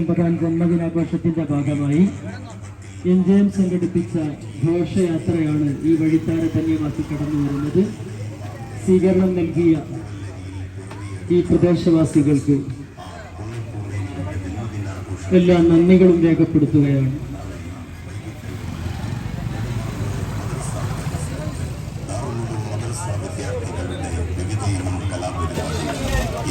എൺപതാം ജന്മദിനാഘോഷത്തിന്റെ ഭാഗമായി N J M സംഘടിപ്പിച്ച ഘോഷയാത്രയാണ് ഈ വഴിത്താര ധന്യമാക്കി കടന്നു വരുന്നത്. സ്വീകരണം നൽകിയ ഈ പ്രദേശവാസികൾക്ക് എല്ലാ നന്ദികളും രേഖപ്പെടുത്തുകയാണ്.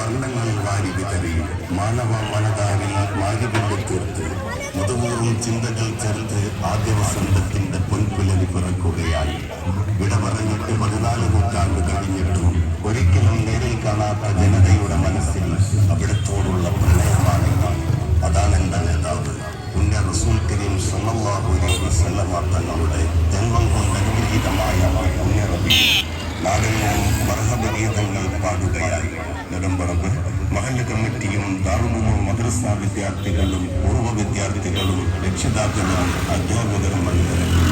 വർണങ്ങൾ വാരി വിതറി മാനവ മനതാരിൽ മാലിന്യം തീർത്ത് മുതുകൂറും ചിന്തകൾ ചേർത്ത് ആദ്യ വസന്തത്തിന്റെ പൊൻപുലരി പിറക്കുകയായി. വിടമറഞ്ഞിട്ട് പതിനാല് നൂറ്റാണ്ട് കഴിഞ്ഞിട്ടും ഒരിക്കലും നേരിൽ കാണാത്ത ജനതയുടെ മനസ്സിൽ അവിടത്തോടുള്ള പ്രണയമാണ് അതാണ് എന്റെ നേതാവ്. റസൂൽ കരീം സല്ലല്ലാഹു അലൈഹി വസല്ലമ ജന്മം കൊണ്ട് അനുഗ്രഹീതമായ പുണ്യ റബീ നാടെങ്ങും മർഹബഗീതങ്ങൾ പാടുകയായി നെടുമ്പറമ്പ് മഹല്ല കമ്മിറ്റിയും ദാറുമുമോ മദ്രസ വിദ്യാർത്ഥികളും പൂർവ വിദ്യാർത്ഥികളും രക്ഷിതാക്കളും അധ്യാപകരും അണിനിരക്കുന്ന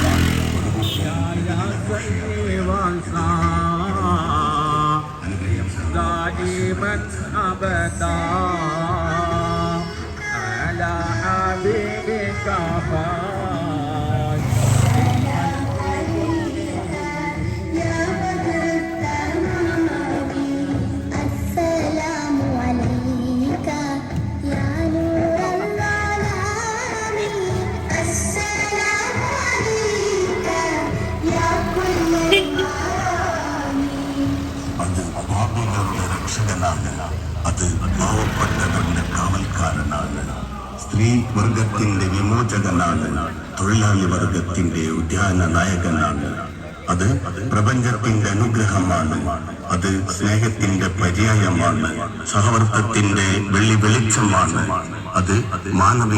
അത് പാവപ്പെട്ടവരുടെ കാവൽക്കാരനാണ്. സ്ത്രീ വർഗത്തിന്റെ വിമോചകനാണ്. തൊഴിലാളി വർഗത്തിന്റെ ഉദ്യാന നായകനാണ്. അത് പ്രപഞ്ചത്തിന്റെ അനുഗ്രഹമാണ്. അത് സ്നേഹത്തിന്റെ പര്യായമാണ്. സഹവർത്തത്തിന്റെ വെള്ളി വെളിച്ചമാണ്. അത് മാനവിക